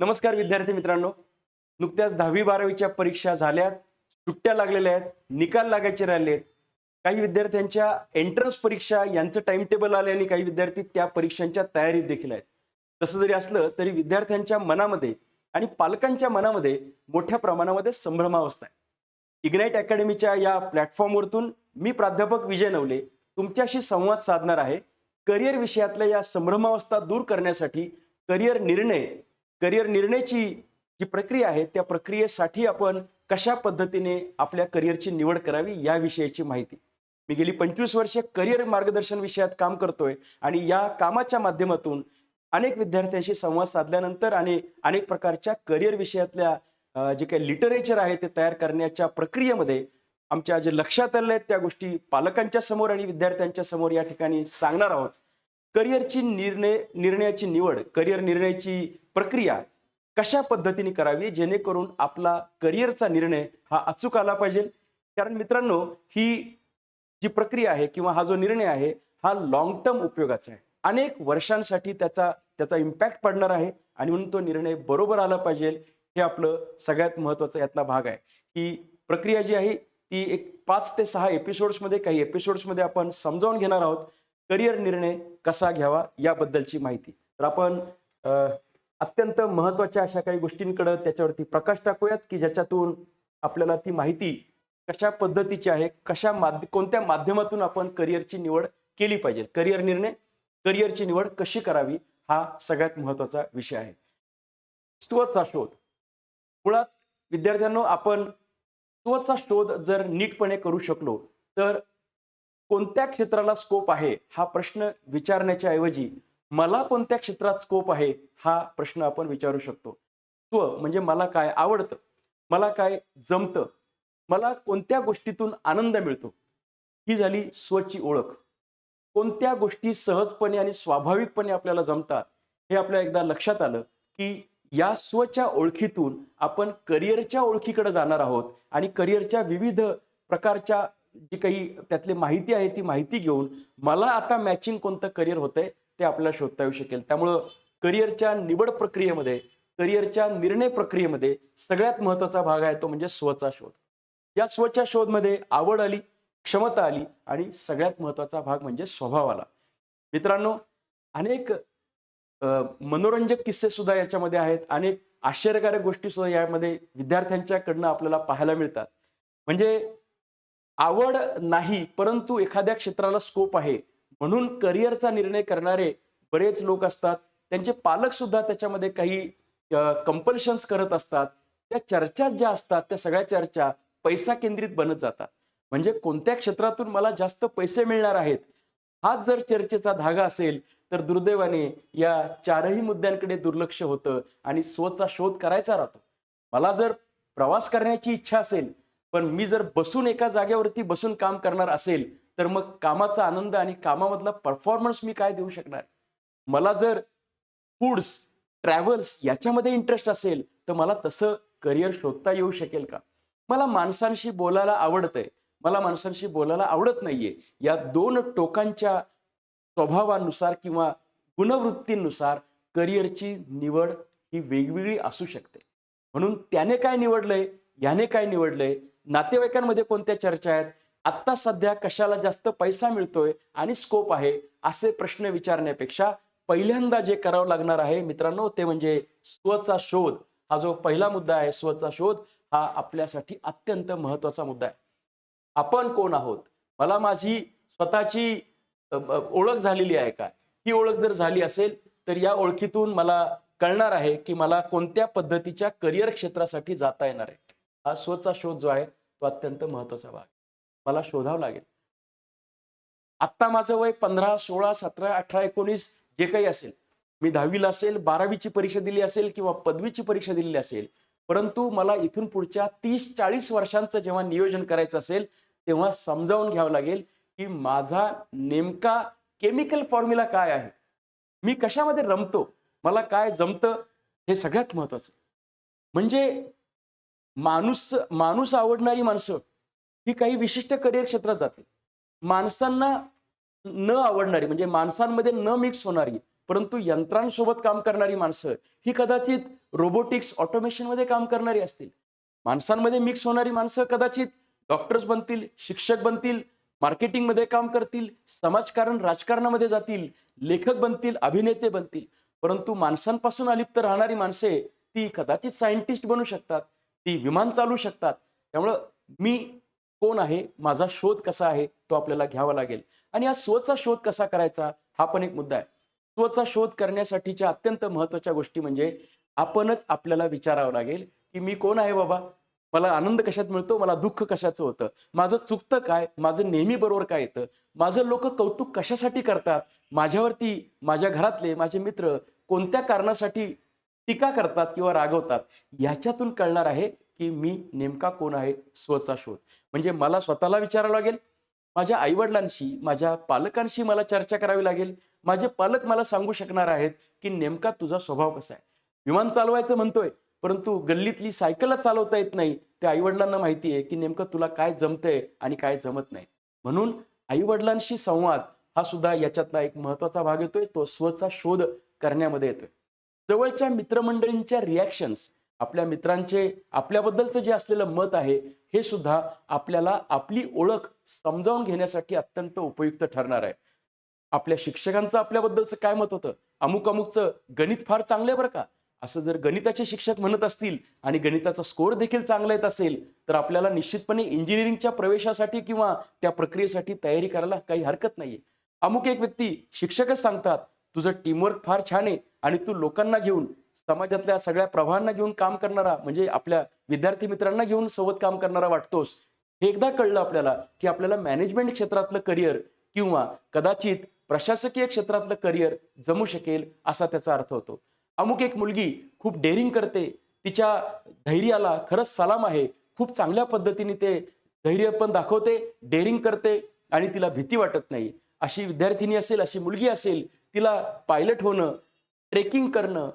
नमस्कार विद्यार्थी मित्रांनो. नुकत्याच दहावी बारावीच्या परीक्षा झाल्यात. सुट्ट्या लागलेल्या आहेत. निकाल लागायचे राहिले आहेत. काही विद्यार्थ्यांच्या एंट्रन्स परीक्षा यांचं टाइम टेबल आले आणि काही विद्यार्थी त्या परीक्षांच्या तयारीत देखील आहेत. तसं जरी असलं तरी विद्यार्थ्यांच्या मनामध्ये आणि पालकांच्या मनामध्ये मोठ्या प्रमाणामध्ये संभ्रमावस्था आहे. इग्नाईट अकॅडमीच्या या प्लॅटफॉर्मवरतून मी प्राध्यापक विजय नवले तुमच्याशी संवाद साधणार आहे. करिअर विषयातल्या या संभ्रमावस्था दूर करण्यासाठी करिअर निर्णय करिअर निर्णयाची जी प्रक्रिया आहे त्या प्रक्रियेसाठी आपण कशा पद्धतीने आपल्या करिअरची निवड करावी या विषयाची माहिती. मी गेली पंचवीस वर्षे करिअर मार्गदर्शन विषयात काम करतोय आणि या कामाच्या माध्यमातून अनेक विद्यार्थ्यांशी संवाद साधल्यानंतर आणि अनेक प्रकारच्या करिअर विषयातल्या जे काही लिटरेचर आहे ते तयार करण्याच्या प्रक्रियेमध्ये आमच्या जे लक्षात आलेल्या आहेत त्या गोष्टी पालकांच्या समोर आणि विद्यार्थ्यांच्या समोर या ठिकाणी सांगणार आहोत. करिअरची निर्णय निर्णयाची निवड करिअर निर्णयाची प्रक्रिया कशा पद्धतीने करावी जेणेकरून आपला करिअरचा निर्णय हा अचूक आला पाहिजे? कारण मित्रांनो ही जी प्रक्रिया आहे किंवा हा जो निर्णय आहे हा लॉंग टर्म उपयोगाचा आहे. अनेक वर्षांसाठी त्याचा त्याचा इम्पॅक्ट पडणार आहे आणि म्हणून तो निर्णय बरोबर आला पाहिजे हे आपलं सगळ्यात महत्त्वाचा यातला भाग आहे. ही प्रक्रिया जी आहे ती एक पाच ते सहा एपिसोड्समध्ये काही एपिसोड्समध्ये आपण समजावून घेणार आहोत. करिअर निर्णय कसा घ्यावा याबद्दलची माहिती. तर आपण अत्यंत महत्त्वाच्या अशा काही गोष्टींकडे त्याच्यावरती प्रकाश टाकूयात की ज्याच्यातून आपल्याला ती माहिती कशा पद्धतीची आहे कशा माध्य कोणत्या माध्यमातून आपण करिअरची निवड केली पाहिजे? करिअर निर्णय करिअरची निवड कशी करावी हा सगळ्यात महत्त्वाचा विषय आहे. स्वचा शोध. मुळात विद्यार्थ्यांनो आपण स्वचा शोध जर नीटपणे करू शकलो तर कोणत्या क्षेत्राला स्कोप आहे हा प्रश्न विचारण्याच्या ऐवजी मला कोणत्या क्षेत्रात स्कोप आहे हा प्रश्न आपण विचारू शकतो. स्व म्हणजे मला काय आवडतं मला काय जमतं मला कोणत्या गोष्टीतून आनंद मिळतो ही झाली स्वची ओळख. कोणत्या गोष्टी सहजपणे आणि स्वाभाविकपणे आपल्याला जमतात हे आपल्या एकदा लक्षात आलं की या स्वच्या ओळखीतून आपण करिअरच्या ओळखीकडे जाणार आहोत आणि करिअरच्या विविध प्रकारच्या जी काही त्यातली माहिती आहे ती माहिती घेऊन मला आता मॅचिंग कोणतं करिअर होतंय ते आपल्याला शोधता येऊ शकेल. त्यामुळं करिअरच्या निवड प्रक्रियेमध्ये करिअरच्या निर्णय प्रक्रियेमध्ये सगळ्यात महत्त्वाचा भाग आहे तो म्हणजे स्वचा शोध. या स्वच्या शोधमध्ये आवड आली क्षमता आली आणि सगळ्यात महत्त्वाचा भाग म्हणजे स्वभाव आला. मित्रांनो अनेक मनोरंजक किस्से सुद्धा याच्यामध्ये आहेत. अनेक आश्चर्यकारक गोष्टी सुद्धा यामध्ये विद्यार्थ्यांच्याकडनं आपल्याला पाहायला मिळतात. म्हणजे आवड नाही परंतु एखाद्या क्षेत्राला स्कोप आहे. म्हणून करिअरचा निर्णय करणारे बरेच लोक असतात. त्यांचे पालक सुद्धा त्याच्यामध्ये काही कंपल्शन्स करत असतात. त्या चर्चा ज्या असतात त्या सगळ्या चर्चा पैसा केंद्रित बनत जातात. म्हणजे कोणत्या क्षेत्रातून मला जास्त पैसे मिळणार आहेत हा जर चर्चेचा धागा असेल तर दुर्दैवाने या चारही मुद्द्यांकडे दुर्लक्ष होतं आणि स्वतःचा शोध करायचा राहतो. मला जर प्रवास करण्याची इच्छा असेल पण मी जर बसून एका जागेवरती बसून काम करणार असेल तर मग कामाचा आनंद आणि कामामधला परफॉर्मन्स मी काय देऊ शकणार? मला जर फूड्स ट्रॅव्हल्स याच्यामध्ये इंटरेस्ट असेल तर मला तसं करिअर शोधता येऊ शकेल का? मला माणसांशी बोलायला आवडतंय. मला माणसांशी बोलायला आवडत नाहीये. या दोन टोकांच्या स्वभावानुसार किंवा गुणवृत्तींनुसार करिअरची निवड ही वेगवेगळी असू शकते. म्हणून त्याने काय निवडलंय? याने काय निवडलंय? नातेवाईकांमध्ये कोणत्या चर्चा आहेत? आत्ता सध्या कशाला जास्त पैसा मिळतोय आणि स्कोप आहे असे प्रश्न विचारण्यापेक्षा पहिल्यांदा जे करावं लागणार आहे मित्रांनो ते म्हणजे स्वचा शोध. हा जो पहिला मुद्दा आहे स्वचा शोध हा आपल्यासाठी अत्यंत महत्त्वाचा मुद्दा आहे. आपण कोण आहोत? मला माझी स्वतःची ओळख झालेली आहे का? ही ओळख जर झाली असेल तर या ओळखीतून मला कळणार आहे की मला कोणत्या पद्धतीच्या करिअर क्षेत्रासाठी जाता येणार आहे. हा स्वचा शोध जो आहे तो अत्यंत महत्त्वाचा भाग मला शोधावं लागेल. आत्ता माझं वय पंधरा सोळा सतरा अठरा एकोणीस जे काही असेल मी दहावीला असेल बारावीची परीक्षा दिली असेल किंवा पदवीची परीक्षा दिलेली असेल परंतु मला इथून पुढच्या तीस चाळीस वर्षांचं जेव्हा नियोजन करायचं असेल तेव्हा समजावून घ्यावं लागेल की माझा नेमका केमिकल फॉर्म्युला काय आहे? मी कशामध्ये रमतो? मला काय जमतं? हे सगळ्यात महत्वाचं. म्हणजे माणूस माणूस आवडणारी माणसं ही काही विशिष्ट करिअर क्षेत्रात जाते. माणसांना न आवडणारी म्हणजे माणसांमध्ये न मिक्स होणारी परंतु यंत्रांसोबत काम करणारी माणसं ही कदाचित रोबोटिक्स ऑटोमेशनमध्ये काम करणारी असतील. माणसांमध्ये मिक्स होणारी माणसं कदाचित डॉक्टर्स बनतील शिक्षक बनतील मार्केटिंगमध्ये काम करतील समाजकारण राजकारणामध्ये जातील लेखक बनतील अभिनेते बनतील. परंतु माणसांपासून अलिप्त राहणारी माणसे ती कदाचित सायंटिस्ट बनू शकतात ती विमान चालू शकतात. त्यामुळं मी कोण आहे? माझा शोध कसा आहे? तो आपल्याला घ्यावा लागेल. आणि या स्वचा शोध कसा करायचा? हा पण एक मुद्दा आहे. स्वचा शोध करण्यासाठीच्या अत्यंत महत्त्वाच्या गोष्टी म्हणजे आपणच आपल्याला विचारावं लागेल की मी कोण आहे बाबा? मला आनंद कशात मिळतो? मला दुःख कशाचं होतं? माझं चुकतं काय? माझं नेहमी बरोबर काय येतं? माझं लोक कौतुक कशासाठी करतात? माझ्यावरती माझ्या घरातले माझे मित्र कोणत्या कारणासाठी टीका करतात किंवा रागवतात? याच्यातून कळणार आहे की मी नेमका कोण आहे? स्वचा शोध. म्हणजे मला स्वतःला विचारावं लागेल. माझ्या आईवडिलांशी माझ्या पालकांशी मला चर्चा करावी लागेल. माझे पालक मला सांगू शकणार आहेत की नेमका तुझा स्वभाव कसा आहे. विमान चालवायचं म्हणतोय परंतु गल्लीतली सायकलच चालवता येत नाही. त्या आईवडिलांना माहिती आहे की नेमकं तुला काय जमतंय आणि काय जमत नाही. म्हणून आईवडिलांशी संवाद हा सुद्धा याच्यातला एक महत्त्वाचा भाग येतोय. तो स्वचा शोध करण्यामध्ये येतोय. जवळच्या मित्रमंडळींच्या रिॲक्शन्स आपल्या मित्रांचे आपल्याबद्दलचं जे असलेलं मत आहे हे सुद्धा आपल्याला आपली ओळख समजावून घेण्यासाठी अत्यंत उपयुक्त ठरणार आहे. आपल्या शिक्षकांचं आपल्याबद्दलचं काय मत होतं? अमुक अमुकचं गणित फार चांगलं आहे बरं का? असं जर गणिताचे शिक्षक म्हणत असतील आणि गणिताचा स्कोअर देखील चांगला येत असेल तर आपल्याला निश्चितपणे इंजिनिअरिंगच्या प्रवेशासाठी किंवा त्या प्रक्रियेसाठी तयारी करायला काही हरकत नाहीये. अमुक एक व्यक्ती शिक्षकच सांगतात तुझं टीमवर्क फार छान आहे आणि तू लोकांना घेऊन समाजातल्या सगळ्या प्रभावांना घेऊन काम करणारा म्हणजे आपल्या विद्यार्थी मित्रांना घेऊन सोबत काम करणारा वाटतोस हे एकदा कळलं आपल्याला की आपल्याला मॅनेजमेंट क्षेत्रातलं करिअर किंवा कदाचित प्रशासकीय क्षेत्रातलं करिअर जमू शकेल असा त्याचा अर्थ होतो. अमुक एक मुलगी खूप डेअरिंग करते तिच्या धैर्याला खरंच सलाम आहे खूप चांगल्या पद्धतीने ते धैर्य पण दाखवते डेअरिंग करते आणि तिला भीती वाटत नाही. अशी विद्यार्थिनी असेल अशी मुलगी असेल तिला पायलट होणं ट्रेकिंग करणं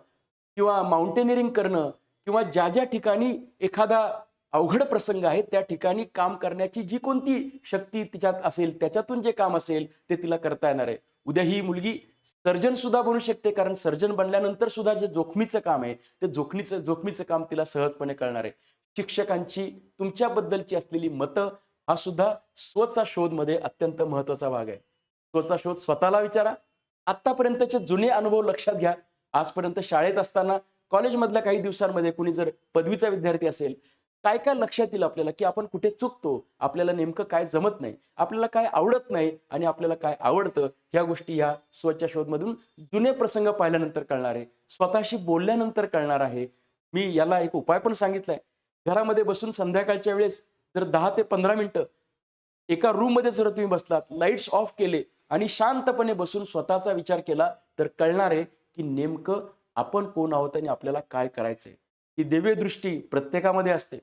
किंवा माउंटेनिअरिंग करणं किंवा ज्या ज्या ठिकाणी एखादा अवघड प्रसंग आहे त्या ठिकाणी काम करण्याची जी कोणती शक्ती तिच्यात असेल त्याच्यातून जे काम असेल ते तिला करता येणार आहे. उद्या ही मुलगी सर्जन सुद्धा बनू शकते कारण सर्जन बनल्यानंतर सुद्धा जे जोखमीचं काम आहे ते जोखमीचं जोखमीचं काम तिला सहजपणे कळणार आहे. शिक्षकांची तुमच्याबद्दलची असलेली मतं हा सुद्धा स्वचा शोधमध्ये अत्यंत महत्त्वाचा भाग आहे. स्वचा शोध स्वतःला विचारा. आतापर्यंतचे जुने अनुभव लक्षात घ्या. आजपर्यंत शाळेत असताना कॉलेजमधल्या काही दिवसांमध्ये कुणी जर पदवीचा विद्यार्थी असेल काय काय लक्षात येईल आपल्याला की आपण कुठे चुकतो? आपल्याला नेमकं काय जमत नाही? आपल्याला काय आवडत नाही आणि आपल्याला काय आवडतं? ह्या गोष्टी ह्या स्वच्छ शोधमधून जुने प्रसंग पाहिल्यानंतर कळणार आहे. स्वतःशी बोलल्यानंतर कळणार आहे. मी याला एक उपाय पण सांगितलाय. घरामध्ये बसून संध्याकाळच्या वेळेस जर दहा ते पंधरा मिनिटं एका रूममध्ये जर तुम्ही बसलात लाईट्स ऑफ केले आणि शांतपणे बसून स्वतःचा विचार केला तर कळणार आहे की नेमकं आपण कोण आहोत आणि आपल्याला काय करायचंय? ही दिव्य दृष्टी प्रत्येकामध्ये असते.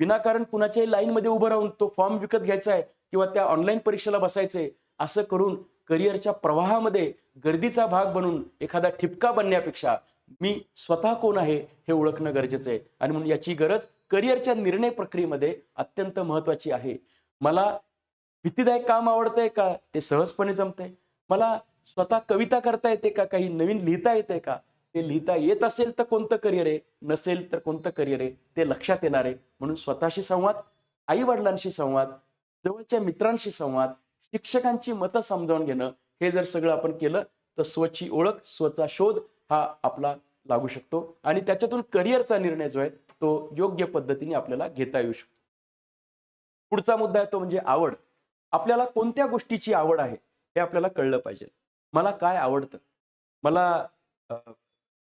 विनाकारण कुणाच्याही लाईनमध्ये उभं राहून तो फॉर्म विकत घ्यायचा आहे किंवा त्या ऑनलाईन परीक्षेला बसायचंय असं करून करिअरच्या प्रवाहामध्ये गर्दीचा भाग बनून एखादा ठिपका बनण्यापेक्षा मी स्वतः कोण आहे हे ओळखणं गरजेचं आहे. आणि म्हणून याची गरज करिअरच्या निर्णय प्रक्रियेमध्ये अत्यंत महत्वाची आहे. मला भीतीदायक काम आवडतंय का? ते सहजपणे जमतंय. मला स्वतः कविता करता येते का? काही नवीन लिहिता येते का? ते लिहिता येत असेल तर कोणतं करिअर आहे? नसेल तर कोणतं करिअर आहे? ते लक्षात येणार आहे. म्हणून स्वतःशी संवाद आई वडिलांशी संवाद जवळच्या मित्रांशी संवाद शिक्षकांची मतं समजावून घेणं हे जर सगळं आपण केलं तर स्वची ओळख स्वचा शोध हा आपला लागू शकतो. आणि त्याच्यातून करिअरचा निर्णय जो आहे तो योग्य पद्धतीने आपल्याला घेता येऊ शकतो. पुढचा मुद्दा आहे तो म्हणजे आवड. आपल्याला कोणत्या गोष्टीची आवड आहे हे आपल्याला कळलं पाहिजे. मला काय आवडतं? मला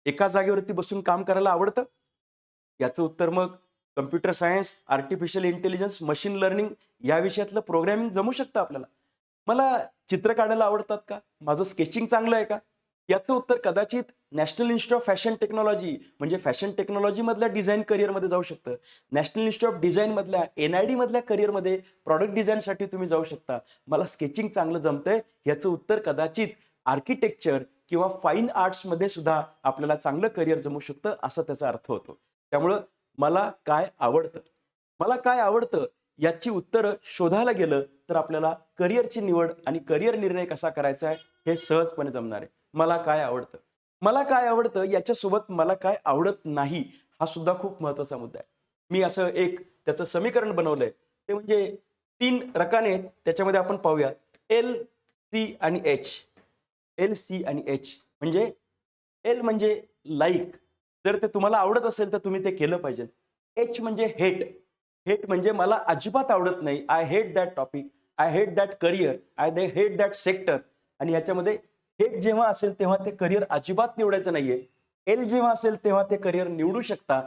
एका जागेवरती बसून काम करायला आवडतं? याचं उत्तर मग computer science artificial intelligence machine learning या विषयातलं प्रोग्रॅमिंग जमू शकतं आपल्याला. मला चित्र काढायला आवडतात का? माझं स्केचिंग चांगलं आहे का? याचं उत्तर कदाचित national institute of fashion technology म्हणजे फॅशन टेक्नॉलॉजी मधल्या डिझाईन करिअरमध्ये जाऊ शकतं. नॅशनल इन्स्टिट्यूट ऑफ डिझाईन मधल्या एन आय डी मधल्या करिअरमध्ये प्रॉडक्ट डिझाईनसाठी तुम्ही जाऊ शकता. मला स्केचिंग चांगलं जमतंय याचं उत्तर कदाचित आर्किटेक्चर किंवा फाईन आर्ट्समध्ये सुद्धा आपल्याला चांगलं करिअर जमू शकतं असा त्याचा अर्थ होतो. त्यामुळं मला काय आवडतं? मला काय आवडतं याची उत्तरं शोधायला गेलं तर आपल्याला करिअरची निवड आणि करिअर निर्णय कसा करायचा आहे हे सहजपणे जमणार आहे. मला काय आवडतं? मला काय आवडतं याच्यासोबत मला काय आवडत नाही हा सुद्धा खूप महत्त्वाचा मुद्दा आहे. मी असं एक त्याचं समीकरण बनवलंय. ते म्हणजे तीन रकाने त्याच्यामध्ये आपण पाहूया. एल सी आणि एच एल सी आणि एच. म्हणजे एल म्हणजे लाईक जर ते तुम्हाला आवडत असेल तर तुम्ही ते केलं पाहिजे. एच म्हणजे हेट हेट म्हणजे मला अजिबात आवडत नाही. I hate that topic I hate that career I they hate that sector आणि याच्यामध्ये हेट जेव्हा असेल तेव्हा ते करिअर अजिबात निवडायचं नाहीये. एल जेव्हा असेल तेव्हा ते करिअर निवडू शकता.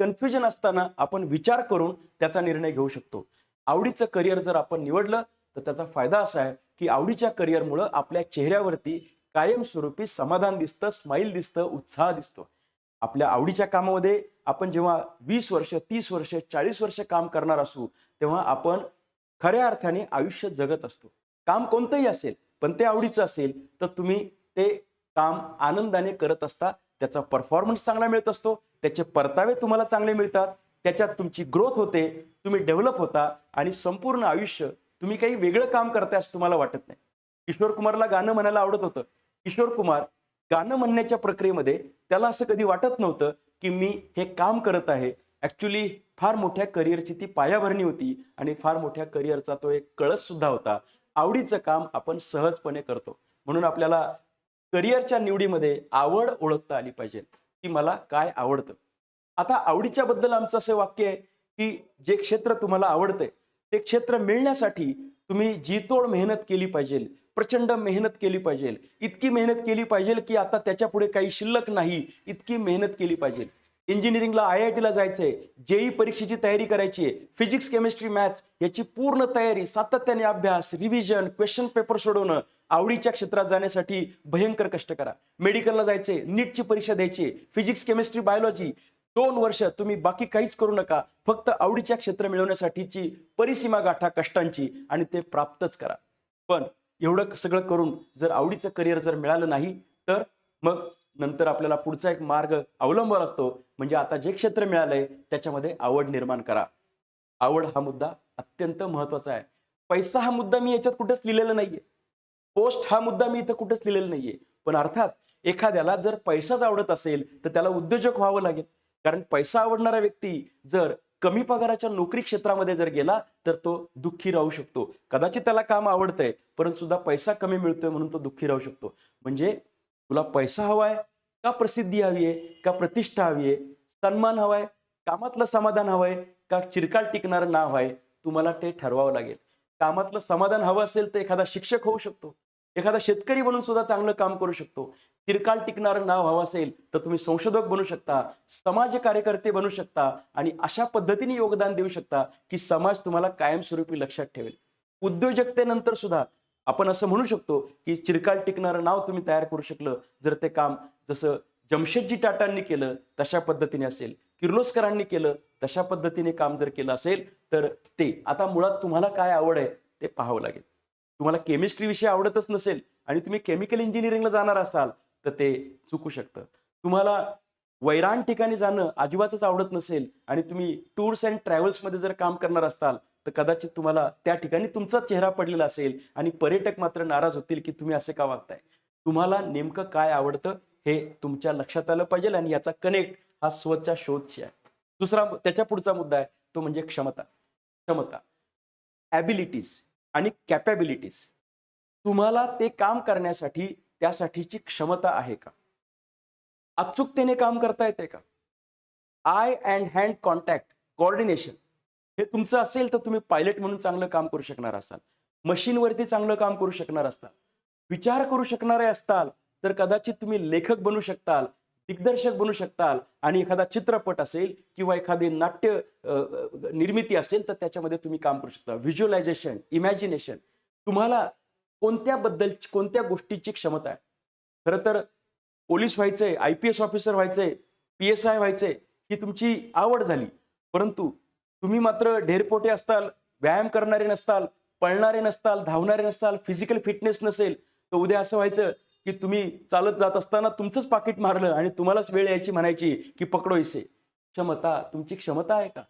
कन्फ्युजन असताना आपण विचार करून त्याचा निर्णय घेऊ शकतो. आवडीचं करिअर जर आपण निवडलं तर त्याचा फायदा असा आहे. की आवडीच्या करिअरमुळं आपल्या चेहऱ्यावरती कायमस्वरूपी समाधान दिसतं स्माईल दिसतं उत्साह दिसतो. आपल्या आवडीच्या कामामध्ये आपण जेव्हा वीस वर्ष तीस वर्ष चाळीस वर्ष काम करणार असू तेव्हा आपण खऱ्या अर्थाने आयुष्य जगत असतो. काम कोणतंही असेल पण ते आवडीचं असेल तर तुम्ही ते काम आनंदाने करत असता त्याचा परफॉर्मन्स चांगला मिळत असतो त्याचे परतावे तुम्हाला चांगले मिळतात त्याच्यात तुमची ग्रोथ होते तुम्ही डेव्हलप होता आणि संपूर्ण आयुष्य तुम्ही काही वेगळं काम करताय असं तुम्हाला वाटत नाही. किशोर कुमारला गाणं म्हणायला आवडत होतं. किशोर कुमार गाणं म्हणण्याच्या प्रक्रियेमध्ये त्याला असं कधी वाटत नव्हतं की मी हे काम करत आहे. ॲक्च्युली फार मोठ्या करिअरची ती पायाभरणी होती आणि फार मोठ्या करिअरचा तो एक कळस सुद्धा होता. आवडीचं काम आपण सहजपणे करतो. म्हणून आपल्याला करिअरच्या निवडीमध्ये आवड ओळखता आली पाहिजे की मला काय आवडतं. आता आवडीच्या बद्दल आमचं असं वाक्य आहे की जे क्षेत्र तुम्हाला आवडतंय ते क्षेत्र मिळण्यासाठी तुम्ही जीतोड मेहनत केली पाहिजे प्रचंड मेहनत केली पाहिजे इतकी मेहनत केली पाहिजे की आता त्याच्या पुढे काही शिल्लक नाही इतकी मेहनत केली पाहिजे. इंजिनिअरिंगला आय आय टीला जायचंय जेई परीक्षेची तयारी करायची आहे फिजिक्स केमिस्ट्री मॅथ्स याची पूर्ण तयारी सातत्याने अभ्यास रिव्हिजन क्वेश्चन पेपर सोडवणं आवडीच्या क्षेत्रात जाण्यासाठी भयंकर कष्ट करा. मेडिकलला जायचे नीटची परीक्षा द्यायची फिजिक्स केमिस्ट्री बायोलॉजी दोन वर्ष तुम्ही बाकी काहीच करू नका. फक्त आवडीच्या क्षेत्र मिळवण्यासाठीची परिसीमा गाठा कष्टांची आणि ते प्राप्तच करा. पण एवढं सगळं करून जर आवडीचं करिअर जर मिळालं नाही तर मग नंतर आपल्याला पुढचा एक मार्ग अवलंबावा लागतो. म्हणजे आता जे क्षेत्र मिळालंय त्याच्यामध्ये आवड निर्माण करा. आवड हा मुद्दा अत्यंत महत्त्वाचा आहे. पैसा हा मुद्दा मी याच्यात कुठेच लिहिलेला नाहीये. पोस्ट हा मुद्दा मी इथं कुठेच लिहिलेला नाहीये. पण अर्थात एखाद्याला जर पैसाच आवडत असेल तर त्याला उद्योजक व्हावं लागेल. कारण पैसा आवडणारा व्यक्ती जर कमी पगाराच्या नोकरी क्षेत्रामध्ये जर गेला तर तो दुःखी राहू शकतो. कदाचित त्याला काम आवडतंय परंतु सुद्धा पैसा कमी मिळतोय म्हणून तो दुःखी राहू शकतो. म्हणजे तुला पैसा हवाय का प्रसिद्धी हवी आहे का प्रतिष्ठा हवी आहे सन्मान हवाय कामातलं समाधान हवंय का चिरकाल टिकणारं नाव आहे तुम्हाला ते ठरवावं लागेल. कामातलं समाधान हवं असेल तर एखादा शिक्षक होऊ शकतो. एखादा शेतकरी बनून सुद्धा चांगलं काम करू शकतो. चिरकाल टिकणारं नाव हवं असेल तर तुम्ही संशोधक बनू शकता समाज कार्यकर्ते बनू शकता आणि अशा पद्धतीने योगदान देऊ शकता की समाज तुम्हाला कायमस्वरूपी लक्षात ठेवेल. उद्योजकतेनंतर सुद्धा आपण असं म्हणू शकतो की चिरकाल टिकणारं नाव तुम्ही तयार करू शकलं जर ते काम जसं जमशेदजी टाटांनी केलं तशा पद्धतीने असेल. किर्लोस्करांनी केलं तशा पद्धतीने काम जर केलं असेल तर ते. आता मुळात तुम्हाला काय आवड आहे ते पाहावं लागेल. तुम्हाला केमिस्ट्री विषय आवडतच नसेल आणि तुम्ही केमिकल इंजिनिअरिंगला जाणार असाल तर ते चुकू शकतं. तुम्हाला वैराण ठिकाणी जाणं अजिबातच आवडत नसेल आणि तुम्ही टूर्स अँड ट्रॅव्हल्समध्ये जर काम करणार असाल तर कदाचित तुम्हाला त्या ठिकाणी तुमचा चेहरा पडलेला असेल आणि पर्यटक मात्र नाराज होतील की तुम्ही असे का वागताय. तुम्हाला नेमकं काय आवडतं हे तुमच्या लक्षात आलं पाहिजे आणि याचा कनेक्ट हा स्वतःच्या शोधशी आहे. दुसरा त्याच्या पुढचा मुद्दा आहे तो म्हणजे क्षमता. क्षमता. ॲबिलिटीज आणि कॅपॅबिलिटीज तुम्हाला ते काम करण्यासाठी त्यासाठीची क्षमता आहे का? अचूकतेने काम करता येते का? Eye and hand contact coordination हे तुमचं असेल तर तुम्ही पायलट म्हणून चांगलं काम करू शकणार असाल. मशीनवरती चांगलं काम करू शकणार असताल विचार करू शकणारे असताल तर कदाचित तुम्ही लेखक बनू शकताल. दिग्दर्शक बनू शकताल आणि एखादा चित्रपट असेल किंवा एखादी नाट्य निर्मिती असेल तर त्याच्यामध्ये तुम्ही काम करू शकता. व्हिज्युअलायझेशन इमॅजिनेशन तुम्हाला कोणत्या बद्दल कोणत्या गोष्टीची क्षमता आहे? खरं तर पोलीस व्हायचंय आय पी एस ऑफिसर व्हायचंय पी एस आय व्हायचंय ही तुमची आवड झाली. परंतु तुम्ही मात्र ढेरपोटे असताल व्यायाम करणारे नसताल पळणारे नसताल धावणारे नसताल फिजिकल फिटनेस नसेल तर उद्या असं व्हायचं की तुम्ही चालत जात असताना तुमचंच पाकिट मारलं आणि तुम्हालाच वेळ यायची म्हणायची की पकडो इसे क्षमता तुमची क्षमता आहे का?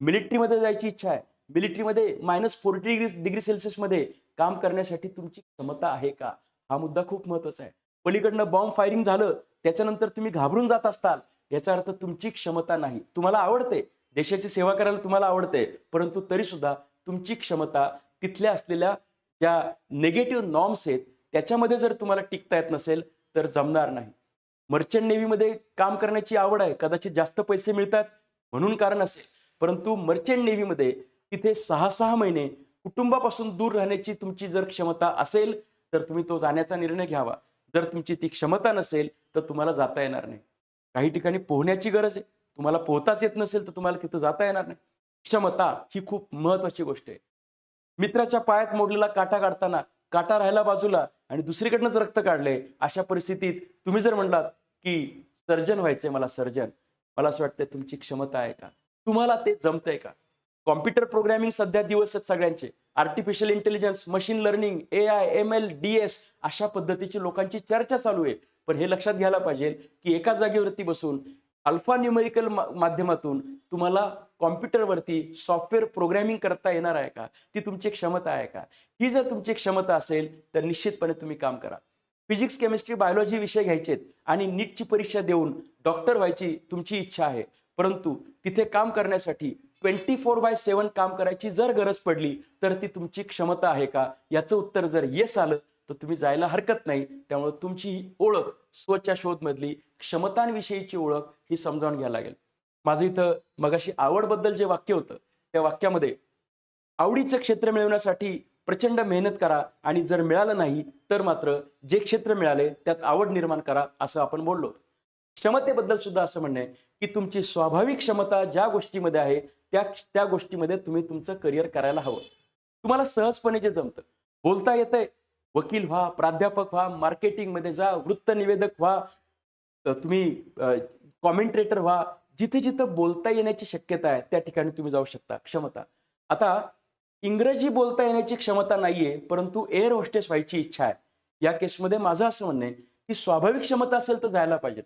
मिलिटरीमध्ये जायची इच्छा आहे. मिलिटरीमध्ये मायनस फोर्टी डिग्री डिग्री सेल्सिअसमध्ये काम करण्यासाठी तुमची क्षमता आहे का? हा मुद्दा खूप महत्त्वाचा आहे. पलीकडनं बॉम्ब फायरिंग झालं त्याच्यानंतर तुम्ही घाबरून जात असताल याचा अर्थ तुमची क्षमता नाही. तुम्हाला आवडते. देशाची सेवा करायला तुम्हाला आवडते. परंतु तरी सुद्धा तुमची क्षमता तिथल्या असलेल्या ज्या नेगेटिव्ह नॉर्म्स आहेत त्याच्यामध्ये जर तुम्हाला टिकता येत नसेल तर जमणार नाही. मर्चंट नेव्हीमध्ये काम करण्याची आवड आहे. कदाचित जास्त पैसे मिळतात म्हणून कारण असेल परंतु मर्चंट नेव्हीमध्ये तिथे सहा सहा महिने कुटुंबापासून दूर राहण्याची तुमची जर क्षमता असेल तर तुम्ही तो जाण्याचा निर्णय घ्यावा. जर तुमची ती क्षमता नसेल तर तुम्हाला जाता येणार नाही. काही ठिकाणी पोहण्याची गरज आहे. तुम्हाला पोहताच येत नसेल तर तुम्हाला तिथं जाता येणार नाही. क्षमता ही खूप महत्वाची गोष्ट आहे. मित्राच्या पायात मोडलेला काटा काढताना काटा राहिला बाजूला आणि दुसरीकडनंच रक्त काढले अशा परिस्थितीत तुम्ही जर म्हणलात की सर्जन व्हायचंय मला सर्जन मला असं वाटतंय तुमची क्षमता आहे का? तुम्हाला ते जमतंय का? कॉम्प्युटर प्रोग्रॅमिंग सध्या दिवस आहेत सगळ्यांचे. Artificial intelligence machine learning A I M L D S अशा पद्धतीची लोकांची चर्चा चालू आहे. पण हे लक्षात घ्यायला पाहिजे की एका जागेवरती बसून अल्फा न्यूमेरिकल माध्यमातून तुम्हाला कॉम्प्युटरवरती सॉफ्टवेअर प्रोग्रॅमिंग करता येणार आहे का? ती तुमची क्षमता आहे का? ही जर तुमची क्षमता असेल तर निश्चितपणे तुम्ही काम करा. फिजिक्स केमिस्ट्री बायोलॉजी विषय घ्यायचेत आणि नीटची परीक्षा देऊन डॉक्टर व्हायची तुमची इच्छा आहे. परंतु तिथे काम करण्यासाठी ट्वेंटी फोर बाय सेव्हन काम करायची जर गरज पडली तर ती तुमची क्षमता आहे का? याचं उत्तर जर येस आलं तर तुम्ही जायला हरकत नाही. त्यामुळे तुमची ही ओळख स्वच्या शोधमधली क्षमतांविषयीची ओळख ही समजावून घ्यायला लागेल. माझं इथं मगाशी आवडबद्दल जे वाक्य होतं त्या वाक्यामध्ये आवडीचं क्षेत्र मिळवण्यासाठी प्रचंड मेहनत करा आणि जर मिळालं नाही तर मात्र जे क्षेत्र मिळाले त्यात आवड निर्माण करा असं आपण बोललो क्षमतेबद्दल सुद्धा असं म्हणणं आहे की तुमची स्वाभाविक क्षमता ज्या गोष्टीमध्ये आहे त्या त्या गोष्टीमध्ये तुम्ही तुमचं करिअर करायला हवं. तुम्हाला सहजपणे जे जमतं. बोलता येतंय वकील व्हा प्राध्यापक व्हा मार्केटिंगमध्ये जा वृत्त निवेदक व्हा तुम्ही कॉमेंट्रेटर व्हा. जिथे जिथं बोलता येण्याची शक्यता आहे त्या ठिकाणी तुम्ही जाऊ शकता. क्षमता. आता इंग्रजी बोलता येण्याची क्षमता नाहीये परंतु एअर होस्टेस व्हायची इच्छा आहे. या केसमध्ये माझं असं म्हणणं आहे की स्वाभाविक क्षमता असेल तर जायला पाहिजे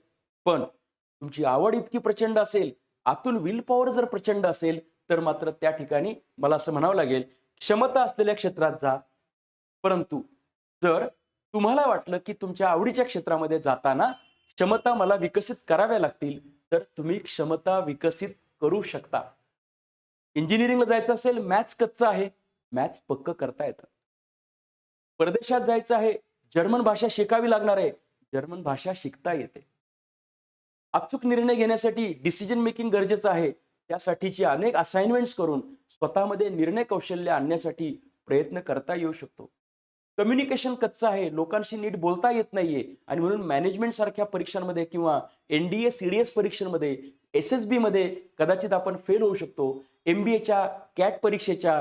पण तुमची आवड इतकी प्रचंड असेल आतून विल पॉवर जर प्रचंड असेल तर मात्र त्या ठिकाणी मला असं म्हणावं लागेल क्षमता असलेल्या क्षेत्रात जा. परंतु जर तुम्हाला वाटलं की तुमच्या आवडीच्या क्षेत्रामध्ये जाताना क्षमता मला विकसित कराव्या लागतील तर तुम्ही क्षमता विकसित करू शकता. इंजिनिअरिंगला जायचं असेल मॅथ्स कच्चं आहे. मॅथ्स पक्क करता येतं. परदेशात जायचं आहे जर्मन भाषा शिकावी लागणार आहे जर्मन भाषा शिकता येते. अचूक निर्णय घेण्यासाठी डिसिजन मेकिंग गरजेचं आहे. त्यासाठीची अनेक असाइनमेंट्स करून स्वतःमध्ये निर्णय कौशल्य आणण्यासाठी प्रयत्न करता येऊ शकतो. कम्युनिकेशन कच्चं आहे. लोकांशी नीट बोलता येत नाहीये. आणि म्हणून मॅनेजमेंट सारख्या परीक्षांमध्ये किंवा एनडीए सीडीएस परीक्षांमध्ये एस एस बी मध्ये कदाचित आपण फेल होऊ शकतो. एमबीएच्या कॅट परीक्षेच्या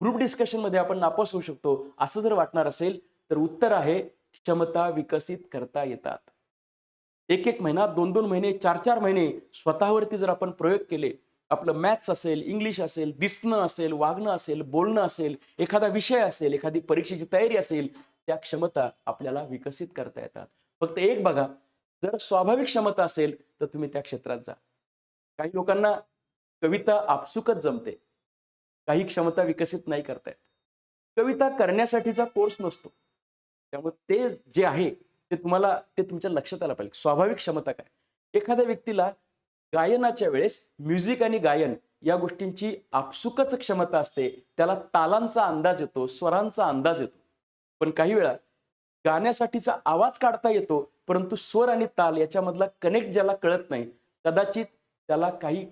ग्रुप डिस्कशनमध्ये आपण नापास होऊ शकतो. असं जर वाटणार असेल तर उत्तर आहे क्षमता विकसित करता येतात. एक एक महिना दोन दोन महिने चार चार महिने स्वतःवरती जर आपण प्रयोग केले आपलं मॅथ्स असेल इंग्लिश असेल दिसणं असेल वागणं असेल बोलणं असेल एखादा विषय असेल एखादी परीक्षेची तयारी असेल त्या क्षमता आपल्याला विकसित करता येतात. फक्त एक बघा जर स्वाभाविक क्षमता असेल तर तुम्ही त्या क्षेत्रात जा. काही लोकांना कविता आपसुकच जमते. काही क्षमता विकसित नाही करतायत कविता करण्यासाठीचा कोर्स नसतो. त्यामुळे ते जे आहे ते तुम्हाला ते तुमच्या लक्षात आलं पाहिजे. स्वाभाविक क्षमता काय? एखाद्या व्यक्तीला गायनाच्या वेळेस म्युझिक आणि गायन या गोष्टींची आपसुकच क्षमता असते. त्याला तालांचा अंदाज येतो स्वरांचा अंदाज येतो. पण काही वेळा गाण्यासाठीचा आवाज काढता येतो परंतु स्वर आणि ताल याच्यामधला कनेक्ट ज्याला कळत नाही कदाचित त्याला काही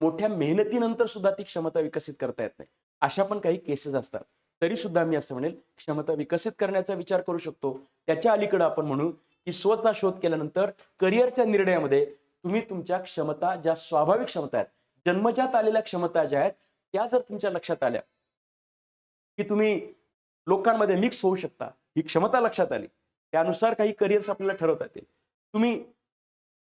मोठ्या मेहनतीनंतर सुद्धा ती क्षमता विकसित करता येत नाही. अशा पण काही केसेस असतात. तरी सुद्धा मी असं म्हणेल क्षमता विकसित करण्याचा विचार करू शकतो. त्याच्या अलीकडे आपण म्हणू की स्वचा शोध केल्यानंतर करिअरच्या निर्णयामध्ये तुम्ही तुमच्या क्षमता ज्या स्वाभाविक क्षमता आहेत जन्मजात आलेल्या क्षमता ज्या आहेत त्या जर तुमच्या लक्षात आल्या की तुम्ही लोकांमध्ये मिक्स होऊ शकता ही क्षमता लक्षात आली त्यानुसार काही करिअर्स आपल्याला ठरवता येतील. तुम्ही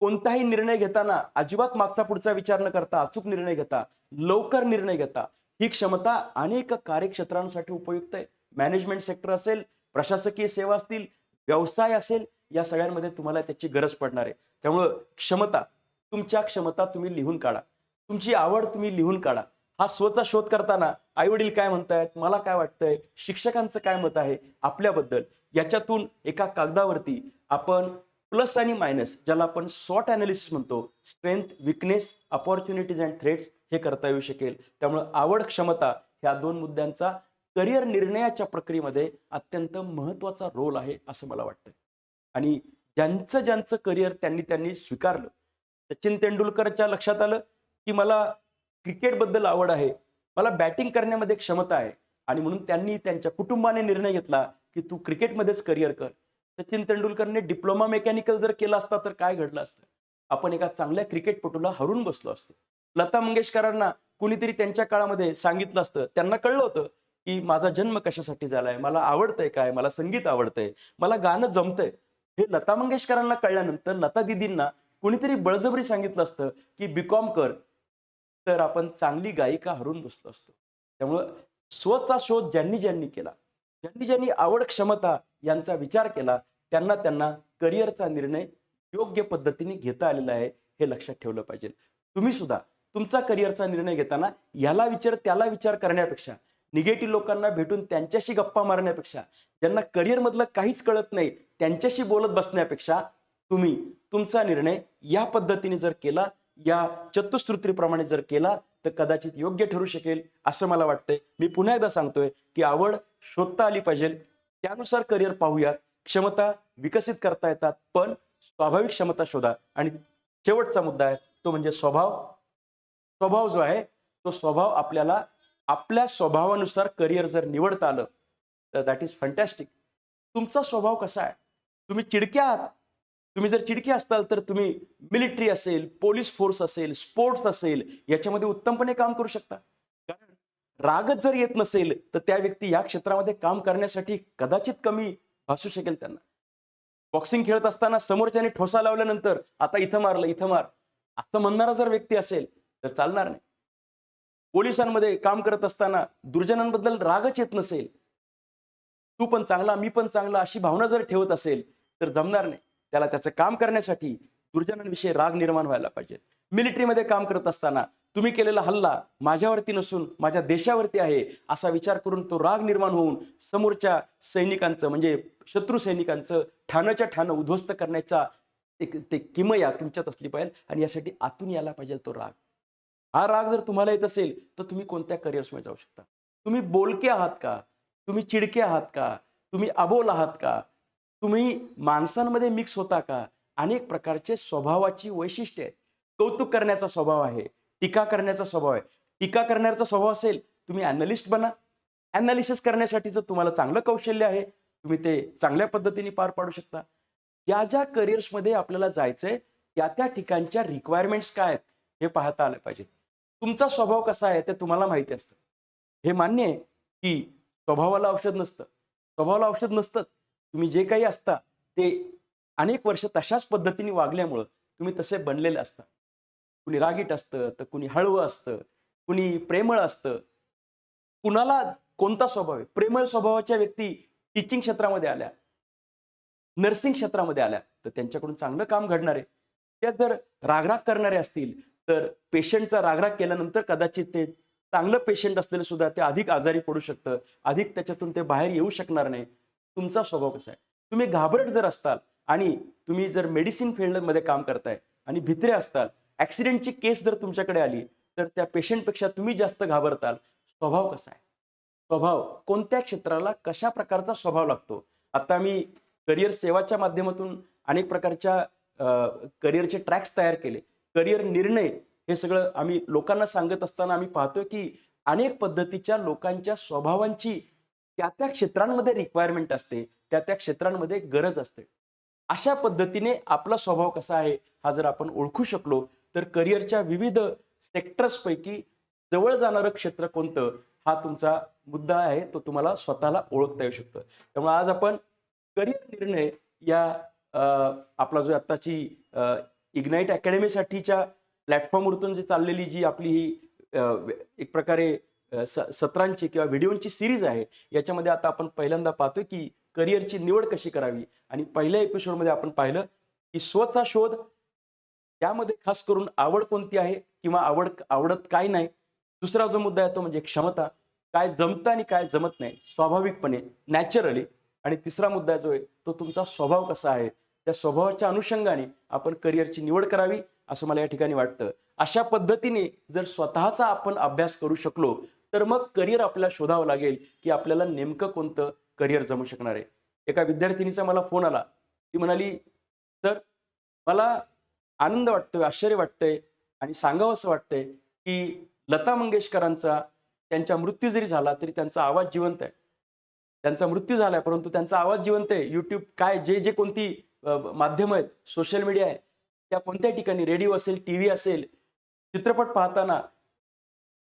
कोणताही निर्णय घेताना अजिबात मागचा पुढचा विचार न करता अचूक निर्णय घेता लवकर निर्णय घेता ही क्षमता अनेक कार्यक्षेत्रांसाठी उपयुक्त आहे. मॅनेजमेंट सेक्टर असेल प्रशासकीय सेवा असतील व्यवसाय असेल या सगळ्यांमध्ये तुम्हाला त्याची गरज पडणार आहे. त्यामुळं क्षमता तुमच्या क्षमता तुम्ही लिहून काढा. तुमची आवड तुम्ही लिहून काढा. हा स्वतः शोध करताना आई वडील काय म्हणतायत मला काय वाटतंय शिक्षकांचं काय मत आहे आपल्याबद्दल. याच्यातून एका कागदावरती आपण प्लस आणि मायनस ज्याला आपण शॉर्ट अनालिसिस म्हणतो strength weakness opportunities and threats हे करता येऊ शकेल. त्यामुळं आवड क्षमता ह्या दोन मुद्द्यांचा करिअर निर्णयाच्या प्रक्रियेमध्ये अत्यंत महत्त्वाचा रोल आहे असं मला वाटतं आणि ज्यांचं ज्यांचं करिअर त्यांनी त्यांनी स्वीकारलं. सचिन तेंडुलकरच्या लक्षात आलं की मला क्रिकेटबद्दल आवड आहे मला बॅटिंग करण्यामध्ये क्षमता आहे आणि म्हणून त्यांनी त्यांच्या कुटुंबाने निर्णय घेतला की तू क्रिकेटमध्येच करिअर कर. सचिन तेंडुलकरने डिप्लोमा मेकॅनिकल जर केला असता तर काय घडलं असतं? आपण एका चांगल्या क्रिकेटपटूला हरून बसलो असतो. लता मंगेशकरांना कुणीतरी त्यांच्या काळामध्ये सांगितलं असतं त्यांना कळलं होतं की माझा जन्म कशासाठी झालाय? मला आवडतंय काय? मला संगीत आवडतंय. मला गाणं जमतंय. हे लता मंगेशकरांना कळल्यानंतर लता दिदींना कुणीतरी बळजबरी सांगितलं असतं की बीकॉम कर तर आपण चांगली गायिका हरून बसलो असतो. त्यामुळं स्वचा शोध ज्यांनी ज्यांनी केला ज्यांनी ज्यांनी आवड क्षमता यांचा विचार केला त्यांना त्यांना करिअरचा निर्णय योग्य पद्धतीने घेता आलेला आहे हे लक्षात ठेवलं पाहिजे. तुम्ही सुद्धा तुमचा करिअरचा निर्णय घेताना याला विचार त्याला विचार करण्यापेक्षा निगेटिव्ह लोकांना भेटून त्यांच्याशी गप्पा मारण्यापेक्षा ज्यांना करिअर मधलं काहीच कळत नाही त्यांच्याशी बोलत बसण्यापेक्षा तुम्ही तुमचा निर्णय या पद्धतीने जर केला या चतुश्रुतीप्रमाणे जर केला तर कदाचित योग्य ठरू शकेल असं मला वाटतंय. मी पुन्हा एकदा सांगतोय की आवड शोधता आली पाहिजे. त्यानुसार करिअर पाहूयात. क्षमता विकसित करता येतात पण स्वाभाविक क्षमता शोधा. आणि शेवटचा मुद्दा आहे तो म्हणजे स्वभाव. स्वभाव जो आहे तो स्वभाव आपल्याला आपल्या स्वभावानुसार करिअर जर निवडता आलं तर दॅट इज फंटॅस्टिक तुमचा स्वभाव कसा आहे? तुम्ही चिडके आहात? तुम्ही जर चिडके असताल तर तुम्ही मिलिटरी असेल पोलीस फोर्स असेल स्पोर्ट्स असेल याच्यामध्ये उत्तमपणे काम करू शकता. कारण रागच जर येत नसेल तर त्या व्यक्ती या क्षेत्रामध्ये काम करण्यासाठी कदाचित कमी भासू शकेल त्यांना. बॉक्सिंग खेळत असताना समोरच्याने ठोसा लावल्यानंतर आता इथं मारलं इथं मार. असं म्हणणारा जर व्यक्ती असेल तर चालणार नाही. पोलिसांमध्ये काम करत असताना दुर्जनांबद्दल रागच येत नसेल. तू पण चांगला मी पण चांगला अशी भावना जर ठेवत असेल तर जमणार नाही. त्याला त्याचं काम करण्यासाठी दुर्जनांविषयी राग निर्माण व्हायला पाहिजे. मिलिटरीमध्ये काम करत असताना तुम्ही केलेला हल्ला माझ्यावरती नसून माझ्या देशावरती आहे असा विचार करून तो राग निर्माण होऊन समोरच्या सैनिकांचं म्हणजे शत्रू सैनिकांचं ठाण्याच्या ठाणं उद्ध्वस्त करण्याचा एक ते किमया तुमच्यात असली पाहिजे आणि यासाठी आतून यायला पाहिजे तो राग. हा राग जर तुम्हाला येत असेल तर तुम्ही कोणत्या करिअर्समध्ये जाऊ शकता? तुम्ही बोलके आहात का? तुम्ही चिडके आहात का? तुम्ही अबोल आहात का? तुम्ही माणसांमध्ये मिक्स होता का? अनेक प्रकारचे स्वभावाची वैशिष्ट्ये आहेत. कौतुक करण्याचा स्वभाव आहे. टीका करण्याचा स्वभाव आहे. टीका करण्याचा स्वभाव असेल तुम्ही अॅनालिस्ट बना. ऍनालिशिस करण्यासाठी जर तुम्हाला चांगलं कौशल्य आहे तुम्ही ते चांगल्या पद्धतीने पार पाडू शकता. ज्या ज्या करिअर्समध्ये आपल्याला जायचंय त्या त्या ठिकाणच्या रिक्वायरमेंट्स काय आहेत हे पाहता आलं पाहिजे. तुमचा स्वभाव कसा आहे ते तुम्हाला माहिती असतं. हे मान्य आहे की स्वभावाला औषध नसतं. स्वभावाला औषध नसतंच. तुम्ही जे काही असता ते अनेक वर्ष तशाच पद्धतीने वागल्यामुळं तुम्ही तसे बनलेले असता. कुणी रागीट असतं तर कुणी हळवं असतं कुणी प्रेमळ असतं. कुणाला कोणता स्वभाव आहे? प्रेमळ स्वभावाच्या व्यक्ती टीचिंग क्षेत्रामध्ये आल्या. नर्सिंग क्षेत्रामध्ये आल्या. तर त्यांच्याकडून चांगलं काम घडणार. आहे त्या जर रागराग करणारे असतील तर पेशंटचा रागराग केल्यानंतर कदाचित ते चांगलं पेशंट असलेलं सुद्धा ते अधिक आजारी पडू शकतं. अधिक त्याच्यातून ते बाहेर येऊ शकणार नाही. तुमचा स्वभाव कसा आहे? तुम्ही घाबरट जर असताल आणि तुम्ही जर मेडिसिन फील्डमध्ये काम करताय आणि भित्रे असताल ॲक्सिडेंटची केस जर तुमच्याकडे आली तर त्या पेशंटपेक्षा तुम्ही जास्त घाबरताल. स्वभाव कसा आहे? स्वभाव कोणत्या क्षेत्राला कशा प्रकारचा स्वभाव लागतो? आता मी करिअर सेवाच्या माध्यमातून अनेक प्रकारच्या करिअरचे ट्रॅक्स तयार केले. करिअर निर्णय हे सगळं आम्ही लोकांना सांगत असताना आम्ही पाहतोय की अनेक पद्धतीच्या लोकांच्या स्वभावांची त्या त्या क्षेत्रांमध्ये रिक्वायरमेंट असते त्या त्या क्षेत्रांमध्ये गरज असते. अशा पद्धतीने आपला स्वभाव कसा आहे हा जर आपण ओळखू शकलो तर करिअरच्या विविध सेक्टर्स पैकी जवळ जाणारं क्षेत्र कोणतं हा तुमचा मुद्दा आहे तो तुम्हाला स्वतःला ओळखता येऊ शकतो. त्यामुळे आज आपण करिअर निर्णय या आपला जो आत्ताची इग्नाईट अकॅडमीसाठीच्या प्लॅटफॉर्मवरतून जी चाललेली जी आपली ही एक प्रकारे स सत्रांची किंवा व्हिडिओची सिरीज आहे याच्यामध्ये आता आपण पहिल्यांदा पाहतोय की करिअरची निवड कशी करावी? आणि पहिल्या एपिसोडमध्ये आपण पाहिलं की स्वचा शोध त्यामध्ये खास करून आवड कोणती आहे किंवा आवड आवडत काय नाही? दुसरा जो मुद्दा आहे तो म्हणजे क्षमता. काय जमतं आणि काय जमत नाही? स्वाभाविकपणे नॅचरली आणि तिसरा मुद्दा जो आहे तो तुमचा स्वभाव कसा आहे? त्या स्वभावाच्या अनुषंगाने आपण करिअरची निवड करावी असं मला या ठिकाणी वाटतं. अशा पद्धतीने जर स्वतःचा आपण अभ्यास करू शकलो तर मग करिअर आपल्याला शोधावं लागेल की आपल्याला नेमकं कोणतं करिअर जमू शकणार आहे. एका विद्यार्थिनीचा मला फोन आला. ती म्हणाली सर मला आनंद वाटतोय आश्चर्य वाटतंय आणि सांगावं असं वाटतंय की लता मंगेशकरांचा त्यांचा मृत्यू जरी झाला तरी त्यांचा आवाज जिवंत आहे. त्यांचा मृत्यू झालाय परंतु त्यांचा आवाज जिवंत आहे. युट्यूब काय जे जे कोणती माध्यम आहेत सोशल मीडिया आहे. त्या कोणत्या ठिकाणी? रेडिओ असेल टी व्ही असेल चित्रपट पाहताना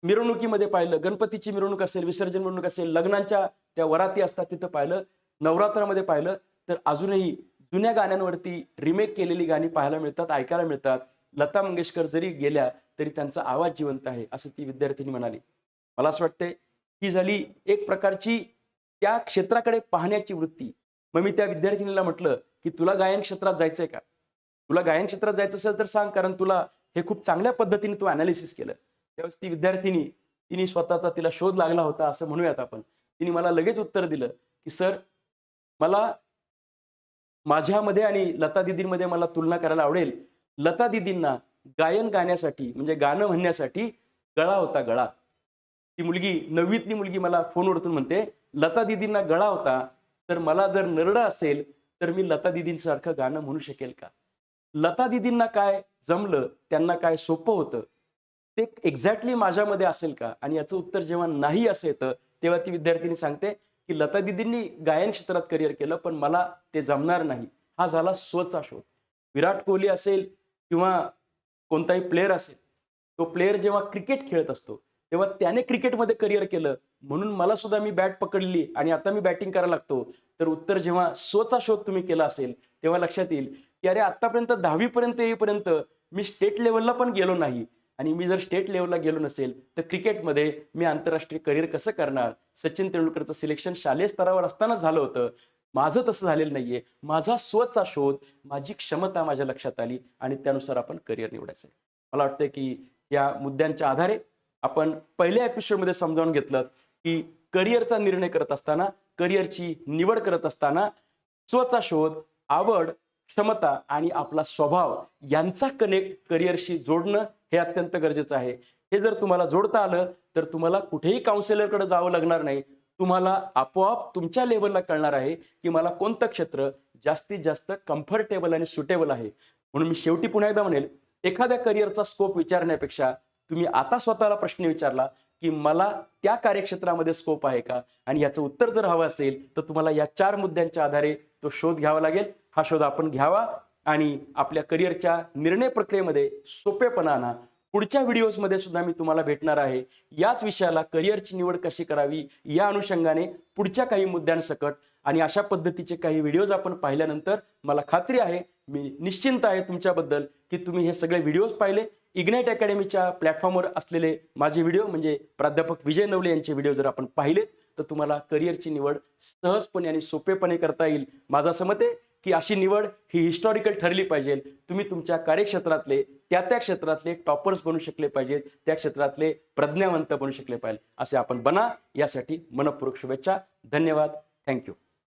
मिरवणुकीमध्ये पाहिलं गणपतीची मिरवणूक असेल विसर्जन मिरवणूक असेल लग्नांच्या त्या वराती असतात तिथं पाहिलं नवरात्रामध्ये पाहिलं तर अजूनही जुन्या गाण्यांवरती रिमेक केलेली गाणी पाहायला मिळतात ऐकायला मिळतात. लता मंगेशकर जरी गेल्या तरी त्यांचा आवाज जिवंत आहे असं ती विद्यार्थिनी म्हणाली. मला असं वाटतंय ही झाली एक प्रकारची त्या क्षेत्राकडे पाहण्याची वृत्ती. मग मी त्या विद्यार्थिनीला म्हटलं की तुला गायन क्षेत्रात जायचंय का? तुला गायन क्षेत्रात जायचं असेल तर सांग कारण तुला हे खूप चांगल्या पद्धतीने तू अनालिसिस केलं. त्यावेळेस ती विद्यार्थिनी तिने स्वतःचा तिला शोध लागला होता असं म्हणूयात आपण. तिने मला लगेच उत्तर दिलं की सर मला माझ्यामध्ये आणि लता दिदींमध्ये मला तुलना करायला आवडेल. लता दिदींना गायन गाण्यासाठी म्हणजे गाणं म्हणण्यासाठी गळा होता गळा. ती मुलगी नववीतली मुलगी मला फोनवरतून म्हणते लता दिदींना गळा होता तर मला जर नरडा असेल तर मी लता दिदींसारखं गाणं म्हणू शकेल का? लता दिदींना काय जमलं त्यांना काय सोपं होतं ते एक्झॅक्टली माझ्यामध्ये असेल का? आणि याचं उत्तर जेव्हा नाही असं येतं तेव्हा ती विद्यार्थिनी सांगते की लता दिदींनी गायन क्षेत्रात करिअर केलं पण मला ते जमणार नाही. हा झाला स्वचा शोध. विराट कोहली असेल किंवा कोणताही प्लेअर असेल तो प्लेअर जेव्हा क्रिकेट खेळत असतो तेव्हा त्याने क्रिकेटमध्ये करिअर केलं. म्हणून मला सुद्धा मी बॅट पकडली आणि आता मी बॅटिंग करायला लागतो. तर उत्तर जेव्हा स्वचा शोध तुम्ही केला असेल तेव्हा लक्षात येईल की अरे आतापर्यंत दहावीपर्यंत येईपर्यंत मी स्टेट लेवलला पण गेलो नाही. आणि मी जर स्टेट लेवलला गेलो नसेल तर क्रिकेटमध्ये मी आंतरराष्ट्रीय करिअर कसं करणार? सचिन तेंडुलकरचं सिलेक्शन शालेय स्तरावर असतानाच झालं होतं. माझं तसं झालेलं नाहीये. माझा स्वचा शोध माझी क्षमता माझ्या लक्षात आली आणि त्यानुसार आपण करिअर निवडायचं मला वाटतं की या मुद्द्यांच्या आधारे आपण पहिल्या एपिसोडमध्ये समजावून घेतलं की करिअरचा निर्णय करत असताना करिअरची निवड करत असताना स्वचा शोध आवड क्षमता आणि आपला स्वभाव यांचा कनेक्ट करिअरशी जोडणं हे अत्यंत गरजेचं आहे. हे जर तुम्हाला जोडता आलं तर तुम्हाला कुठेही काउन्सिलरकडे जावं लागणार नाही. तुम्हाला आपोआप तुमच्या लेवलला कळणार आहे की मला कोणतं क्षेत्र जास्तीत जास्त कम्फर्टेबल आणि सुटेबल आहे. म्हणून मी शेवटी पुन्हा एकदा म्हणेल एखाद्या करिअरचा स्कोप विचारण्यापेक्षा तुम्ही आता स्वतःला प्रश्न विचारला की मला त्या कार्यक्षेत्रामध्ये स्कोप आहे का? आणि याचं उत्तर जर हवं असेल तर तुम्हाला या चार मुद्द्यांच्या आधारे तो शोध घ्यावा लागेल. हा शोध आपण घ्यावा आणि आपल्या करिअरच्या निर्णय प्रक्रियेमध्ये सोपेपणा आणा. पुढच्या व्हिडिओजमध्ये सुद्धा मी तुम्हाला भेटणार आहे. याच विषयाला करिअरची निवड कशी करावी या अनुषंगाने पुढच्या काही मुद्द्यांसकट आणि अशा पद्धतीचे काही व्हिडिओज आपण पाहिल्यानंतर मला खात्री आहे मी निश्चिंत आहे तुमच्याबद्दल की तुम्ही हे सगळे व्हिडिओज पाहिले. इग्नाइट अकॅडमीच्या प्लॅटफॉर्मवर असलेले माझे व्हिडिओ म्हणजे प्राध्यापक विजय नवले यांचे व्हिडिओ जर आपण पाहिलेत तर तुम्हाला करिअरची निवड सहजपणे आणि सोपेपणे करता येईल. माझं असं मत आहे की अशी निवड ही हिस्टॉरिकल ठरली पाहिजे. तुम्ही तुमच्या कार्यक्षेत्रातले त्या त्या क्षेत्रातले टॉपर्स बनू शकले पाहिजेत त्या क्षेत्रातले प्रज्ञावंत बनू शकले पाहिजे असे आपण बना. यासाठी मनपूर्वक शुभेच्छा. धन्यवाद. थँक्यू